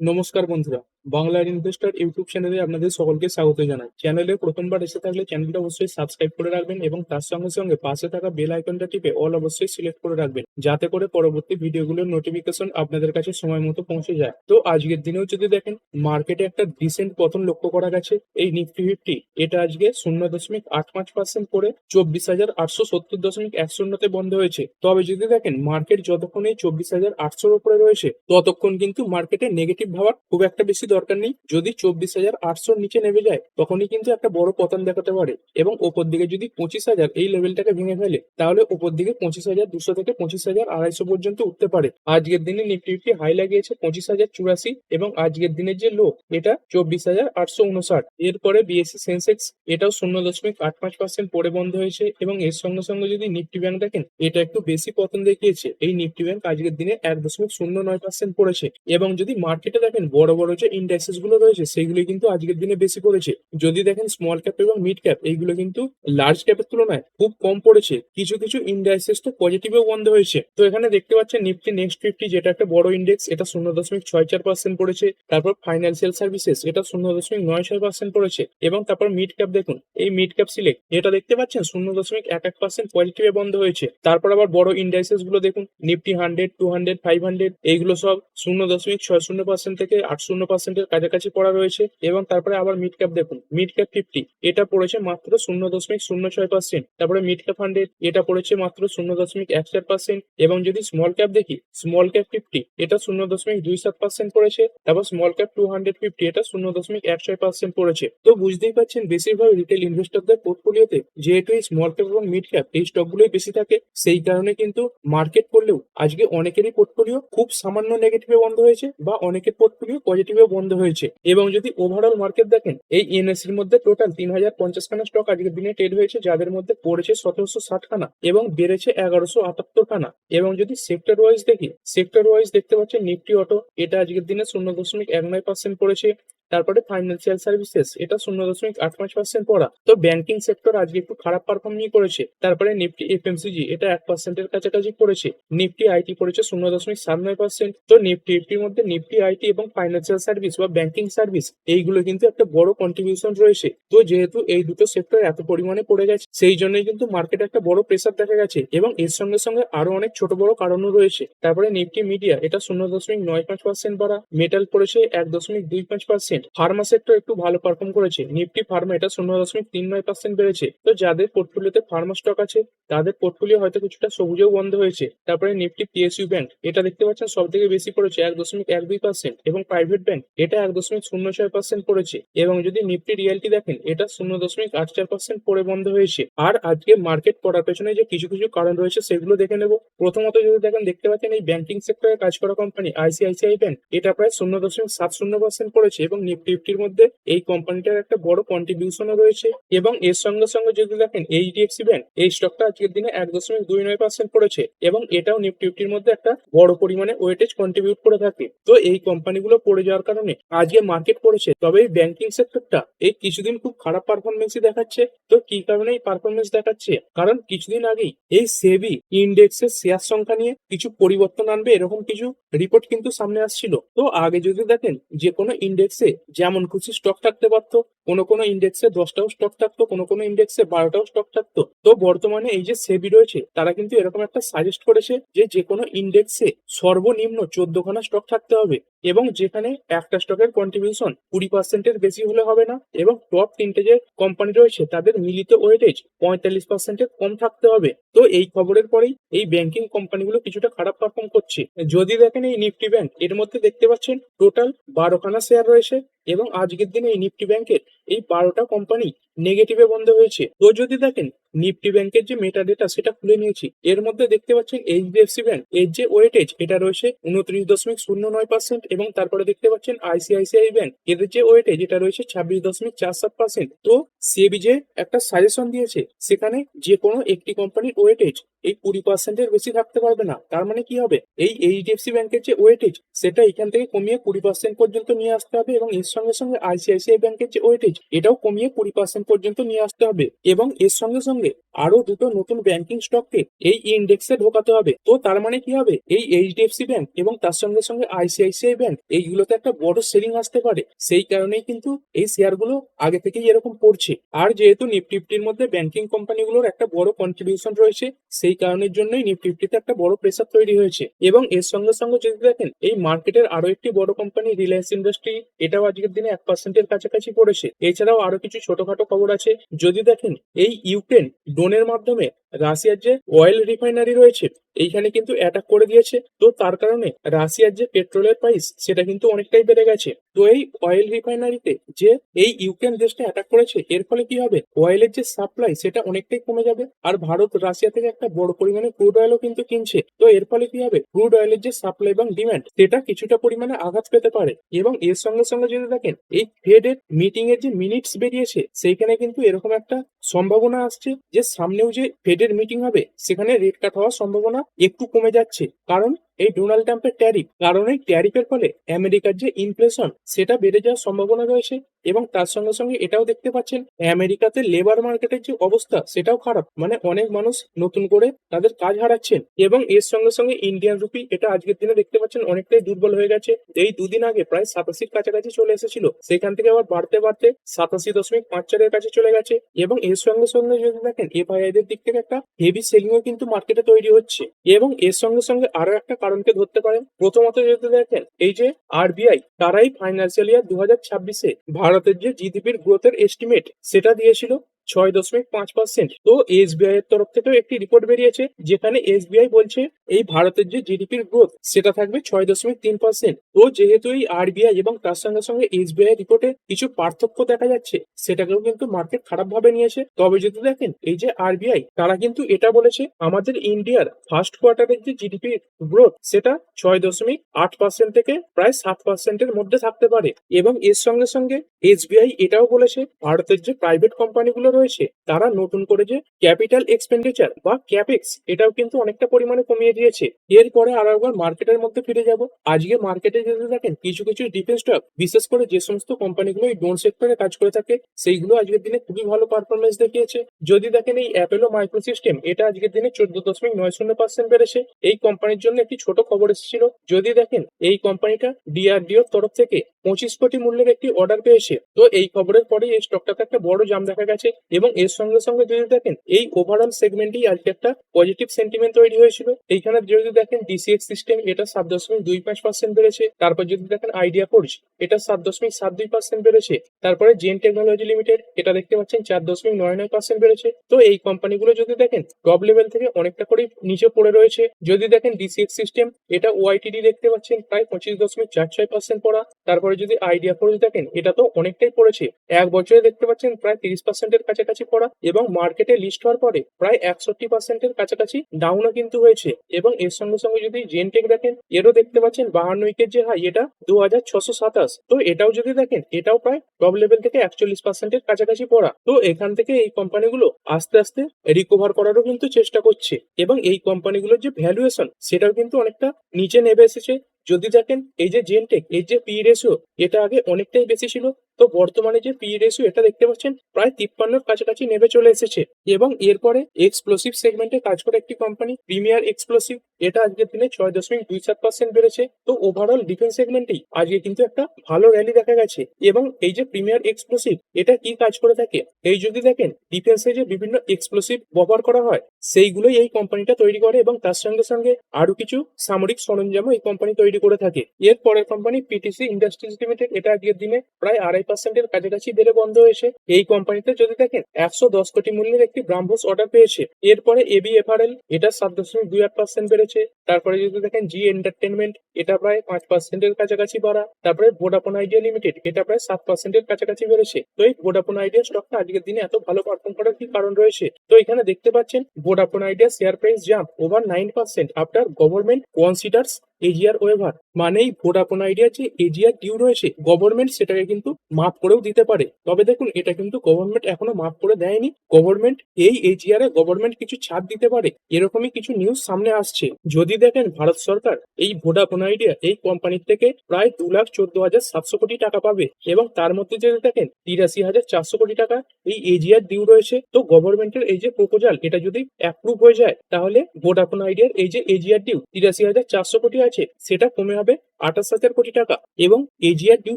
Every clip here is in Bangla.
নমস্কার বন্ধুরা। বাংলার ইনভেস্টর ইউটিউব চ্যানেলে আপনাদের সকলকে স্বাগত জানাই। চ্যানেলে প্রথমবার এসে থাকলে চ্যানেলটা অবশ্যই সাবস্ক্রাইব করে রাখবেন এবং তার সঙ্গে সঙ্গে পাশে থাকা বেল আইকনটা টিপে অল অবশ্যই সিলেক্ট করে রাখবেন, যাতে করে পরবর্তী ভিডিওগুলোর নোটিফিকেশন আপনাদের কাছে সময় মতো পৌঁছে যায়। তো আজকের দিনেও যদি দেখেন মার্কেটে একটা ডিসেন্ট পতন লক্ষ্য করা গেছে। এই নিফটি ফিফটি এটা আজকে শূন্য দশমিক আট পাঁচ পার্সেন্ট করে চব্বিশ হাজার আটশো সত্তর দশমিক এক শূন্যতে বন্ধ হয়েছে। তবে যদি দেখেন মার্কেট যতক্ষণ এই চব্বিশ হাজার আটশোর উপরে রয়েছে, ততক্ষণ কিন্তু মার্কেটে নেগেটিভ ভাবার খুব একটা বেশি দরকার নেই। যদি চব্বিশ হাজার আটশোর নিচে নেমে যায়, তখনই কিন্তু একটা বড় পতন দেখাতে পারে। এবং ওপর দিকে যদি পঁচিশ হাজার এই লেভেলটাকে ভেঙে ফেলে, তাহলে ওপর দিকে পঁচিশ হাজার দুশো থেকে পঁচিশ হাজার আড়াইশো পর্যন্ত উঠতে পারে। আজকের দিনে নিফটি ফিফটি হাই লাগিয়েছে পঁচিশ হাজার চুরাশি এবং আজকের দিনের যে লো এটা চব্বিশ হাজার আটশো উনষাট। এরপরে বিএসসি সেন্সেক্স এটাও শূন্য দশমিক আট পাঁচ পার্সেন্ট পরে বন্ধ হয়েছে এবং এর সঙ্গে সঙ্গে যদি নিফটি ব্যাংক দেখেন, এটা একটু বেশি পতন দেখিয়েছে। এই নিফটি ব্যাংক আজকের দিনে এক দশমিক শূন্য নয় পার্সেন্ট পড়েছে। এবং যদি মার্কেটে দেখেন, বড় বড় যে ইন্ডেক্সেসগুলো রয়েছে সেইগুলো কিন্তু আজকের দিনে বেশি পড়েছে। যদি দেখেন স্মল ক্যাপ এবং মিড ক্যাপ এইগুলো কিন্তু লার্জ ক্যাপের তুলনায় খুব কম পড়েছে। কিছু কিছু ইন্ডেক্সেস তো পজিটিভেও বন্ধ হয়েছে। তো এখানে দেখতে পাচ্ছেন নিফটি নেক্সট ফিফটি যেটা একটা বড় ইন্ডেক্স এটা শূন্য দশমিক ছয় চার পার্সেন্ট পড়েছে। তারপর ফাইন্যান্সিয়াল সার্ভিসেস এটা শূন্য দশমিক নয় ছয় পার্সেন্ট পড়েছে। এবং তারপর মিড ক্যাপ দেখুন, এই মিড ক্যাপ সিলেক্ট এটা দেখতে পাচ্ছেন শূন্য দশমিক এক এক পার্সেন্ট পজিটিভে বন্ধ হয়েছে। তারপর আবার বড় ইন্ডাইসেসগুলো দেখুন Nifty hundred two hundred five hundred এইগুলো সব শূন্য দশমিক ছয় শূন্য পার্সেন্ট থেকে আট শূন্য পার্সেন্টের কাছাকাছি পড়া রয়েছে এবং তারপরে আবার মিড ক্যাপ দেখুন। মিড ক্যাপ ফিফটি এটা পড়েছে মাত্র শূন্য দশমিক শূন্য ছয় পার্সেন্ট তারপরে মিড ক্যাপ হান্ড্রেড এটা পড়েছে মাত্র শূন্য দশমিক এক চার পার্সেন্ট এবং যদি স্মল ক্যাপ দেখি স্মল ক্যাপ ফিফটি এটা শূন্য দশমিক দুই সাত পার্সেন্ট পড়েছে। তারপর small cap two hundred fifty এটা শূন্য দশমিক এক ছয় পার্সেন্ট পড়েছে। তো বুঝতেই পারছেন, বেশিরভাগ রিটেল ইনভেস্টরদের পোর্টফোলিওতে যেহেতু এই স্মল ক্যাপ এবং মিড ক্যাপ এই স্টকগুলোই বেশি থাকে, সেই কারণে কিন্তু মার্কেট করলেও আজকে অনেকেরই পোর্টফোলিও খুব সামান্য নেগেটিভে বন্ধ হয়েছে বা অনেকের পোর্টফোলিও পজিটিভে বন্ধ হয়েছে। এবং যদি ওভারঅল মার্কেট দেখেন, এই এনএসির মধ্যে টোটাল তিন হাজার পঞ্চাশ খানা স্টক আজকের দিনে ট্রেড হয়েছে, যাদের মধ্যে পড়েছে সতেরোশো ষাট খানা এবং বেড়েছে এগারোশো আটাত্তর খানা এবং যদি সেক্টর ওয়াইজ দেখি সেক্টর ওয়াইজ দেখতে পাচ্ছেন নিফটি অটো এটা আজকের দিনে শূন্য দশমিক এক নয় পার্সেন্ট পড়েছে। তারপরে ফাইন্যান্সিয়াল সার্ভিসেস এটা শূন্য দশমিক আট পাঁচ পার্সেন্ট পড়া। তো ব্যাংকিং সেক্টর আজকে একটু খারাপ পারফর্ম নিয়ে করেছে। তারপরে নিফটি এফএমসিজি এটা এক পার্সেন্টের কাছাকাছি পড়েছে নিফটি আইটি পড়েছে শূন্য দশমিক সাত নয় পার্সেন্ট তো নিফটি এফটির মধ্যে নিফটি আইটি এবং ফাইন্যান্সিয়াল সার্ভিস বা ব্যাংকিং সার্ভিস এইগুলো কিন্তু একটা বড় কন্ট্রিবিউশন রয়েছে। তো যেহেতু এই দুটো সেক্টর এত পরিমাণে পড়ে গেছে, সেই জন্যই কিন্তু মার্কেটে একটা বড় প্রেসার দেখা গেছে এবং এর সঙ্গে সঙ্গে আরও অনেক ছোট বড় কারণও রয়েছে। তারপরে নিফটি মিডিয়া এটা শূন্য দশমিক নয় পাঁচ পার্সেন্ট বাড়া মেটাল পড়েছে এক দশমিক দুই পাঁচ পার্সেন্ট ফার্মা সেক্টর একটু ভালো পারফর্ম করেছে। নিফটি ফার্মা এটা শূন্য দশমিক তিন নয় পার্সেন্ট বেড়েছে। তো যাদের পোর্টফোলিওতে ফার্মা স্টক আছে, তাদের পোর্টফোলিও হয়তো কিছুটা সবুজেও বন্ধ হয়েছে। তারপরে নিফটি পিএসইউ ব্যাংক এটা দেখতে পাচ্ছেন সব থেকে বেশি পড়েছে এক দশমিক এক দুই পার্সেন্ট এবং প্রাইভেট ব্যাংক এটা এক দশমিক শূন্য ছয় পার্সেন্ট পড়েছে। এবং যদি নিফটি রিয়েলটি দেখেন, এটা শূন্য দশমিক আট চার পার্সেন্ট পড়ে বন্ধ হয়েছে। আর আজকে মার্কেট পড়ার পেছনে যে কিছু কিছু কারণ রয়েছে, সেগুলো দেখে নেব। প্রথমত যদি দেখেন, দেখতে পাচ্ছেন এই ব্যাংকিং সেক্টরে কাজ করা কোম্পানি আইসিআইসিআই ব্যাংক এটা প্রায় শূন্য দশমিক সাত শূন্য পার্সেন্ট পড়েছে এবং নিফটি ফিফটির মধ্যে এই কোম্পানিটার একটা বড় কন্ট্রিবিউশনও রয়েছে এবং এর সঙ্গে সঙ্গে যদি দেখেন এইচডিএফসি ব্যাংক এই স্টকটা আজকের দিনে এক দশমিক দুই নয় পার্সেন্ট পড়েছে এবং এটাও নিফটি ফিফটির মধ্যে একটা বড় পরিমাণে ওয়েটেজ কন্ট্রিবিউট করে থাকে। তো এই কোম্পানিগুলো পড়ে যাওয়ার কারণে আজকে মার্কেট পড়েছে, তবে এই ব্যাংকিং সেক্টরটা এই কিছুদিন খুব খারাপ পারফরমেন্সই দেখাচ্ছে। তো কি কারণে এই পারফরমেন্স দেখাচ্ছে? কারণ কিছুদিন আগেই এই সেবি ইন্ডেক্সের শেয়ার সংখ্যা নিয়ে কিছু পরিবর্তন আনবে এরকম কিছু রিপোর্ট কিন্তু সামনে আসছিল। তো আগে যদি দেখেন যে কোনো ইন্ডেক্সে যেমন খুশি স্টক থাকতে পারতো, কোনো কোনো ইন্ডেক্সে দশটাও স্টক থাকতো, কোনো কোনো ইন্ডেক্সে বারোটাও স্টক থাকতো। তো বর্তমানে এই যে সেবি রয়েছে, তারা কিন্তু এরকম একটা সাজেস্ট করেছে যে যে কোনো ইন্ডেক্সে সর্বনিম্ন চোদ্দখানা স্টক থাকতে হবে। এবং যেখানে একটা স্টকের কন্ট্রিবিউশন কুড়ি পার্সেন্টের বেশি হলে হবে না এবং টপ তিনটে যে কোম্পানি রয়েছে, তাদের মিলিত ওয়েটেজ পঁয়তাল্লিশ পার্সেন্টের কম থাকতে হবে। তো এই খবরের পরেই এই ব্যাংকিং কোম্পানিগুলো কিছুটা খারাপ পারফর্ম করছে। যদি দেখেন এই নিফটি ব্যাংক এর মধ্যে দেখতে পাচ্ছেন টোটাল বারোখানা শেয়ার রয়েছে। এবং আজকের দিনে এই নিফটি ব্যাংকের এই বারোটা কোম্পানি নেগেটিভে বন্ধ হয়েছে। তো যদি দেখেন, নিফটি ব্যাংকের যে মেটা ডেটা সেটা খুলে নিয়েছি। এর মধ্যে দেখতে পাচ্ছেন এইচডিএফসি ব্যাংক, এর যে ওয়েটেজ এটা রয়েছে উনত্রিশ দশমিক শূন্য নয় পার্সেন্ট এবং তারপরে দেখতে পাচ্ছেন আইসিআইসিআই ব্যাংক এদের যে ওয়েটেজ এটা রয়েছে ছাব্বিশ দশমিক চার সাত পার্সেন্ট তো সেবি যে একটা সাজেশন দিয়েছে, সেখানে যে কোনো একটি কোম্পানির ওয়েটেজ এই কুড়ি পার্সেন্টের বেশি থাকতে পারবে না। তার মানে কি হবে? এই এইচডিএফসি ব্যাংকের যে ওয়েটেজ সেটা এখান থেকে কমিয়ে কুড়ি পার্সেন্ট পর্যন্ত নিয়ে আসতে হবে এবং সঙ্গে সঙ্গে আইসিআইসিআই ব্যাংকের যে ওয়েটেজ, এটাও কমিয়ে কুড়ি পার্সেন্ট পর্যন্ত নিয়ে আসতে হবে। এবং এর সঙ্গে সঙ্গে আরও দুটো নতুন ব্যাংকিং স্টককে এই ইন্ডেক্সে ঢোকাতে হবে। তো তার মানে কি হবে? এই এইচডিএফসি ব্যাংক এবং তার সঙ্গে সঙ্গে আইসিআইসিআই ব্যাংক এইগুলোতে একটা বড় সেলিং আসতে পারে। সেই কারণেই কিন্তু এই শেয়ারগুলো আগে থেকেই এরকম পড়ছে আর যেহেতু নিফটি ফিফটির মধ্যে ব্যাংকিং কোম্পানিগুলোর একটা বড় কন্ট্রিবিউশন রয়েছে, সেই কারণের জন্যই নিফটি ফিফটিতে একটা বড় প্রেসার তৈরি হয়েছে। এবং এর সঙ্গে সঙ্গে যদি দেখেন, এই মার্কেটের আরও একটি বড় কোম্পানি রিলায়েন্স ইন্ডাস্ট্রি এটাও আজকের দিনে এক পার্সেন্টের কাছাকাছি পড়েছে। এছাড়াও আরও কিছু ছোটখাটো খবর আছে। যদি দেখেন, এই ইউক্রেন ড্রোনের মাধ্যমে রাশিয়ার যে অয়েল রিফাইনারি রয়েছে, এইখানে কিন্তু অ্যাটাক করে দিয়েছে। তো তার কারণে রাশিয়ার যে পেট্রোলের প্রাইস সেটা কিন্তু অনেকটাই বেড়ে গেছে। তো এই অয়েল রিফাইনারিতে যে এই ইউক্রেন দেশটা অ্যাটাক করেছে, এর ফলে কি হবে? অয়েলের যে সাপ্লাই সেটা অনেকটাই কমে যাবে। আর ভারত রাশিয়া থেকে একটা বড় পরিমাণে ক্রুড অয়েলও কিন্তু কিনছে। তো এর ফলে কি হবে? ক্রুড অয়েলের যে সাপ্লাই এবং ডিমান্ড সেটা কিছুটা পরিমাণে আঘাত পেতে পারে। এবং এর সঙ্গে সঙ্গে যদি দেখেন, এই ফেডের মিটিং এর যে মিনিটস বেরিয়েছে, সেইখানে কিন্তু এরকম একটা সম্ভাবনা আসছে যে সামনেও যে ফেডের মিটিং হবে সেখানে রেট কাট হওয়ার সম্ভাবনা একটু কমে যাচ্ছে। কারণ এই ডোনাল্ড ট্রাম্পের ট্যারিফ। কারণ এই ট্যারিফের ফলে আমেরিকার যে ইনফ্লেশন সেটা বেড়ে যাওয়ার সম্ভাবনা রয়েছে এবং তার সঙ্গে সঙ্গে এটাও দেখতে পাচ্ছেন, আমেরিকাতে লেবার মার্কেটের যে অবস্থা, সেটাও খারাপ। মানে অনেক মানুষ নতুন করে তাদের কাজ হারাচ্ছেন এবং এর সঙ্গে সঙ্গে ইন্ডিয়ান রুপি এটা আজকের দিনে দেখতে পাচ্ছেন অনেকটাই দুর্বল হয়ে গেছে। এই দুদিন আগে প্রায় সাতাশির কাছাকাছি চলে এসেছিল। সেখান থেকে আবার বাড়তে বাড়তে সাতাশি দশমিক পাঁচ চারের কাছে চলে গেছে এবং এর সঙ্গে সঙ্গে যদি দেখেন এফআইআই দের দিক থেকে একটা হেভি সেলিংও কিন্তু মার্কেটে তৈরি হচ্ছে। এবং এর সঙ্গে সঙ্গে আরও একটা কারণকে ধরতে পারেন। প্রথমত যদি দেখেন, এই যে আরবিআই তারাই ফাইন্যান্সিয়াল ইয়ার দু হাজার ছাব্বিশে ভারতের যে জিডিপির গ্রোথের এস্টিমেট সেটা দিয়েছিল ছয় দশমিক পাঁচ পার্সেন্ট তো এস এসবিআই এর তরফ থেকেও একটি রিপোর্ট বেরিয়েছে, যেখানে এসবিআই বলছে এই ভারতের যে জিডিপির গ্রোথ সেটা থাকবে ছয় দশমিক তিন পার্সেন্ট তো যেহেতু এই আরবিআই এবং তার সঙ্গে সঙ্গে এসবিআই রিপোর্টে কিছু পার্থক্য দেখা যাচ্ছে, সেটাকেও কিন্তু মার্কেট খারাপ ভাবে নিয়েছে। তবে যদি দেখেন, এই যে আরবিআই তারা কিন্তু এটা বলেছে, আমাদের ইন্ডিয়ার ফার্স্ট কোয়ার্টারের যে জিডিপি গ্রোথ সেটা ছয় দশমিক আট পার্সেন্ট থেকে প্রায় সাত পার্সেন্টের মধ্যে থাকতে পারে। এবং এর সঙ্গে সঙ্গে এসবিআই এটাও বলেছে, ভারতের যে প্রাইভেট কোম্পানিগুলো রয়েছে, তারা নতুন করে যে ক্যাপিটাল এক্সপেন্ডিচার বা ক্যাপেক্স এটাও কিন্তু অনেকটা পরিমাণে কমিয়ে দিয়েছে। এরপরে আরও একবার মার্কেটের মধ্যে ফিরে যাব। আজকে মার্কেটে যদি দেখেন, কিছু কিছু ডিফেন্স স্টক বিশেষ করে যে সমস্ত কোম্পানিগুলো এই ড্রোন সেক্টরে কাজ করে থাকে, সেইগুলো আজকের দিনে খুবই ভালো পারফরমেন্স দেখিয়েছে। যদি দেখেন এই অ্যাপেলো মাইক্রো সিস্টেম এটা আজকের দিনে চোদ্দ দশমিক নয় শূন্য পার্সেন্ট বেড়েছে। এই কোম্পানির জন্য একটি ছোট খবর এসেছিল। যদি দেখেন, এই কোম্পানিটা ডিআরডিওর তরফ থেকে পঁচিশ কোটি মূল্যের একটি অর্ডার পেয়েছে। তো এই খবরের পরে এই স্টকটাতে একটা বড় জাম দেখা গেছে এবং এর সঙ্গে সঙ্গে যদি দেখেন, এই ওভারঅল সেগমেন্টেই আজকে একটা পজিটিভ সেন্টিমেন্ট তৈরি হয়েছিল। এইখানে যদি দেখেন ডিসিএক্স সিস্টেম এটা সাত দশমিক দুই পাঁচ পার্সেন্ট বেড়েছে। তারপর যদি দেখেন আইডিয়া ফোর্জ এটা সাত দশমিক সাত দুই পার্সেন্ট বেড়েছে। তারপরে জেন টেকনোলজি লিমিটেড এটা দেখতে পাচ্ছেন চার দশমিক নয় নয় পার্সেন্ট বেড়েছে। তো এই কোম্পানিগুলো যদি দেখেন টপ লেভেল থেকে অনেকটা করে নিচে পড়ে রয়েছে। যদি দেখেন ডিসিএক্স সিস্টেম এটা ওয়াইটিডি দেখতে পাচ্ছেন, প্রায় পঁচিশ দশমিক চার ছয় পার্সেন্ট পড়া। তারপরে যদি আইডিয়া ফোর্জ দেখেন, এটা তো অনেকটাই পড়েছে। এক বছরে দেখতে পাচ্ছেন প্রায় তিরিশ পার্সেন্টের কাছাকাছি পড়া এবং মার্কেটে লিস্ট হওয়ার পরে প্রায় একষট্টি পার্সেন্টের কাছাকাছি ডাউনও কিন্তু হয়েছে। এবং এর সঙ্গে সঙ্গে যদি জেনটেক দেখেন, এরও দেখতে পাচ্ছেন বাহান্ন উইকেট যে হাই এটা দু হাজার ছশো সাতাশ। তো এটাও যদি দেখেন, এটাও প্রায় টপ লেভেল থেকে একচল্লিশ পার্সেন্টের কাছাকাছি পড়া। তো এখান থেকে এই কোম্পানিগুলো আস্তে আস্তে রিকভার করারও কিন্তু চেষ্টা করছে। এবং এই কোম্পানিগুলোর যে ভ্যালুয়েশন সেটাও কিন্তু অনেকটা নিচে নেমে এসেছে। যদি দেখেন, এই যে জেনটেক এই যে পি রেশিও এটা আগে অনেকটাই বেশি ছিল। তো বর্তমানে যে পি রেশিও এটা দেখতে পাচ্ছেন, প্রায় তিপ্পান্নর কাছাকাছি নেমে চলে এসেছে। এবং এরপরে এক্সপ্লোসিভ সেগমেন্টে কাজ করে একটি কোম্পানি প্রিমিয়ার এক্সপ্লোসিভ এটা আজকের দিনে ছয় দশমিক দুই সাত পার্সেন্ট বেড়েছে। তো ওভারঅল ডিফেন্স সেগমেন্টেই আজকে কিন্তু একটা ভালো র্যালি দেখা গেছে। এবং এই যে প্রিমিয়ার এক্সপ্লোসিভ এটা কি কাজ করে থাকে? এই যদি দেখেন ডিফেন্সে যে বিভিন্ন এক্সপ্লোসিভ ব্যবহার করা হয়, সেইগুলোই এই কোম্পানিটা তৈরি করে। এবং তার সঙ্গে সঙ্গে আরও কিছু সামরিক সরঞ্জামও এই কোম্পানি তৈরি করে থাকে। এর পরের কোম্পানি পিটিসি ইন্ডাস্ট্রিজ লিমিটেড এটা আজকের দিনে প্রায় আড়াই পার্সেন্টের কাছাকাছি বেড়ে বন্ধ হয়েছে। এই কোম্পানিতে যদি দেখেন, একশো দশ কোটি মূল্যের একটি ব্রাহ্মস অর্ডার পেয়েছে। এরপরে এবি এফআরএল এটা সাত দশমিক দুই আট পার্সেন্ট বেড়েছে। তারপরে যদি দেখেন জি এন্টারটেনমেন্ট এটা প্রায় পাঁচ পার্সেন্টের কাছাকাছি বাড়া। তারপরে ভোডাফোন আইডিয়া লিমিটেড এটা প্রায় সাত পার্সেন্টের কাছাকাছি বেড়েছে। তো এই ভোডাফোন আইডিয়া স্টকটা আজকের দিনে এত ভালো পারফর্ম করার কি কারণ রয়েছে? তো এখানে দেখতে পাচ্ছেন Vodafone Idea share price jump over nine percent after government considers AGR waiver মানে এই ভোডাফোন আইডিয়ার যে এজিআর ডিউ রয়েছে গভর্নমেন্ট সেটাকে কিন্তু মাফ করেও দিতে পারে। তবে দেখুন, এটা কিন্তু গভর্নমেন্ট এখনও মাফ করে দেয়নি। গভর্নমেন্ট এই এজিআর এ গভর্নমেন্ট কিছু ছাড় দিতে পারে। এরকমই কিছু নিউজ সামনে আসছে। যদি দেখেন ভারত সরকার এই ভোডাফোন আইডিয়া এই কোম্পানির থেকে প্রায় দু লাখ চোদ্দ হাজার সাতশো কোটি টাকা পাবে এবং তার মধ্যে যদি দেখেন, তিরাশি হাজার চারশো কোটি টাকা এই এজিআর ডিউ রয়েছে, তো গভর্নমেন্টের এই যে প্রপোজাল এটা যদি অ্যাপ্রুভ হয়ে যায়, তাহলে ভোডাফোন আইডিয়ার এই যে এজিআর ডিউ তিরাশি হাজার চারশো কোটি আছে, সেটা কমে হবে আঠাশ হাজার কোটি টাকা এবং এজিআর ডিউ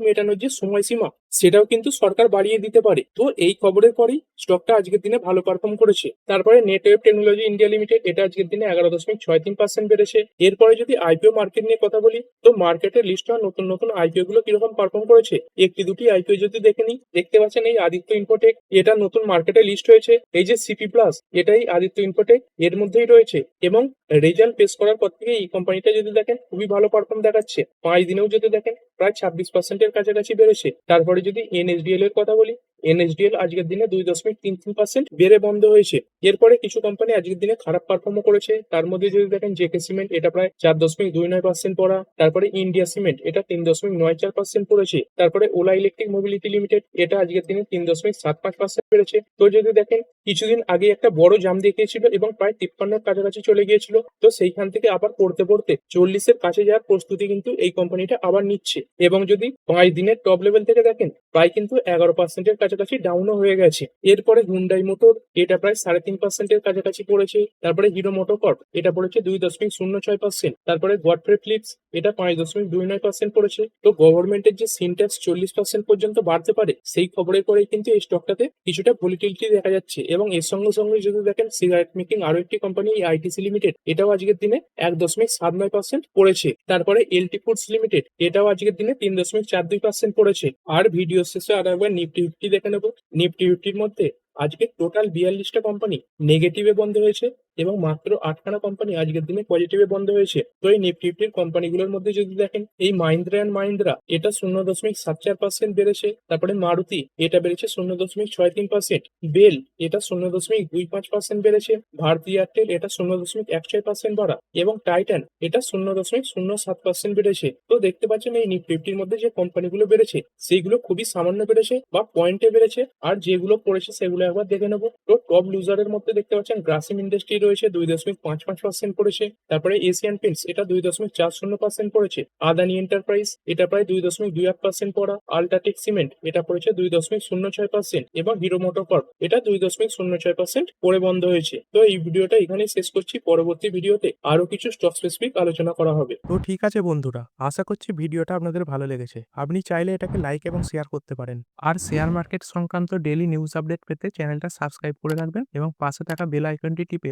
মেটানোর যে সময়সীমা, সেটাও কিন্তু সরকার বাড়িয়ে দিতে পারে। তো এই খবরের পরেই স্টকটা আজকের দিনে ভালো পারফর্ম করেছে। তারপরে নেটওয়েব টেকনোলজি ইন্ডিয়া লিমিটেড এটা আজকের দিনে এগারো দশমিক ছয় তিন পার্সেন্ট বেড়েছে। এরপরে যদি আইপিও মার্কেট নিয়ে কথা বলি, তো মার্কেটের লিস্ট হওয়া নতুন নতুন আইপিও গুলো কীরকম পারফর্ম করেছে? একটি দুটি আইপিও যদি দেখে নিই, দেখতে পাচ্ছেন এই আদিত্য ইনফোটেক এটা নতুন মার্কেটে লিস্ট হয়েছে। এই যে সিপি প্লাস এটাই আদিত্য ইনফোটেক এর মধ্যেই রয়েছে এবং রেজাল্ট পেশ করার পর থেকে এই কোম্পানিটা যদি দেখেন খুবই ভালো পারফর্ম দেখাচ্ছে। পাঁচ দিনেও যদি দেখেন, প্রায় ছাব্বিশ পার্সেন্টের কাছাকাছি বেড়েছে। তারপরে যদি এনএসডিএল এর কথা বলি এনএসডিএল আজকের দিনে দুই দশমিক তিন তিন পার্সেন্ট বেড়ে বন্ধ হয়েছে। এরপরে কিছু কোম্পানি আজকের দিনে খারাপ পারফর্ম করেছে। তার মধ্যে যদি দেখেন জেকে সিমেন্ট, এটা প্রায় চার দশমিক দুই নয় পার্সেন্ট পড়া। তারপরে ইন্ডিয়া সিমেন্ট, এটা তিন দশমিক নয় চার পার্সেন্ট পড়েছে। তারপরে ওলা ইলেকট্রিক মোবিলিটি লিমিটেড, এটা আজকের দিনে তিন দশমিক সাত পাঁচ পার্সেন্ট বেড়েছে। তো যদি দেখেন, কিছুদিন আগে একটা বড় জাম দেখিয়েছিল এবং প্রায় তিপ্পান্নের কাছাকাছি চলে গিয়েছিল। তো সেইখান থেকে আবার পড়তে পড়তে চল্লিশের কাছে যাওয়ার প্রস্তুতি কিন্তু এই কোম্পানিটা আবার নিচ্ছে। এবং যদি পাঁচ দিনের টপ লেভেল থেকে দেখেন, প্রায় কিন্তু এগারো পার্সেন্টের কাছাকাছি ডাউনও হয়ে গেছে। এরপরে হুন্ডাই মোটর এটা প্রায় সাড়ে তিন পার্সেন্টের কাছাকাছি পড়েছে। তারপরে হিরো মোটোকর্প এটা পড়েছে দুই দশমিক শূন্য ছয় পার্সেন্ট তারপরে গডফ্রে ফ্লিপস এটা পাঁচ দশমিক দুই নয় পার্সেন্ট পড়েছে। তো গভর্নমেন্টের যে সিনট্যাক্স চল্লিশ পার্সেন্ট পর্যন্ত বাড়তে পারে, সেই খবরের পরে কিন্তু এই স্টকটাতে কিছুটা ভলিটিলিটি দেখা যাচ্ছে। এবং এর সঙ্গে সঙ্গে যদি দেখেন সিগারেট মেকিং আরও একটি কোম্পানি আইটিসি লিমিটেড এটাও আজকের দিনে এক দশমিক সাত নয় পার্সেন্ট পড়েছে। তারপরে এলটি ফুডস লিমিটেড এটাও আজকের দিনে তিন দশমিক চার দুই পার্সেন্ট পড়েছে। আর ভিডিও শেষে আর একবার নিফটি ফিফটি দেখে নেব। নিফটি ফিফটির মধ্যে আজকে টোটাল বিয়াল্লিশটা কোম্পানি নেগেটিভে বন্ধ হয়েছে এবং মাত্র আটখানা কোম্পানি আজকের দিনে পজিটিভে বন্ধ হয়েছে। তো এই নিফটি ফিফটির কোম্পানিগুলোর মধ্যে যদি দেখেন, এই মাহিন্দ্রা অ্যান্ড মাহিন্দ্রা এটা শূন্য দশমিক সাত চার পার্সেন্ট বেড়েছে। তারপরে মারুতি এটা বেড়েছে শূন্য দশমিক ছয় তিন পার্সেন্ট বেল এটা শূন্য দশমিক দুই পাঁচ পার্সেন্ট বেড়েছে। ভারতী এয়ারটেল এটা শূন্য দশমিক এক ছয় পার্সেন্ট বাড়া এবং টাইটান এটা শূন্য দশমিক শূন্য সাত পার্সেন্ট বেড়েছে। তো দেখতে পাচ্ছেন এই নিফটি ফিফটির মধ্যে যে কোম্পানিগুলো বেড়েছে, সেইগুলো খুবই সামান্য বেড়েছে বা পয়েন্টে বেড়েছে। আর যেগুলো পড়েছে, সেগুলো একবার দেখে নেব। তো টপ লুজারের মধ্যে দেখতে পাচ্ছেন গ্রাসিম ইন্ডাস্ট্রি রয়েছে, দুই দশমিক পাঁচ পাঁচ পার্সেন্ট পড়েছে তারপরে এশিয়ান পেন্টস এটা দুই দশমিক চার শূন্য পার্সেন্ট পড়েছে আদানি এন্টারপ্রাইজ এটা প্রায় দুই দশমিক দুই আট পার্সেন্ট পড়া আলট্রাটেক সিমেন্ট এটা পড়েছে দুই দশমিক শূন্য ছয় পার্সেন্ট এবং হিরো মোটোকর্প এটা দুই দশমিক শূন্য ছয় পার্সেন্ট পড়ে বন্ধ হয়েছে। তো এই ভিডিওটা এখানেই শেষ করছি। পরবর্তী ভিডিওতে আরও কিছু স্টক স্পেসিফিক আলোচনা করা হবে। তো ঠিক আছে বন্ধুরা, আশা করছি ভিডিওটা আপনাদের ভালো লেগেছে। আপনি চাইলে এটাকে লাইক এবং শেয়ার করতে পারেন। আর শেয়ার মার্কেট সংক্রান্ত ডেলি নিউজ আপডেট পেতে চ্যানেলটা সাবস্ক্রাইব করে রাখবেন এবং পাশে থাকা বেল আইকনটি টিপে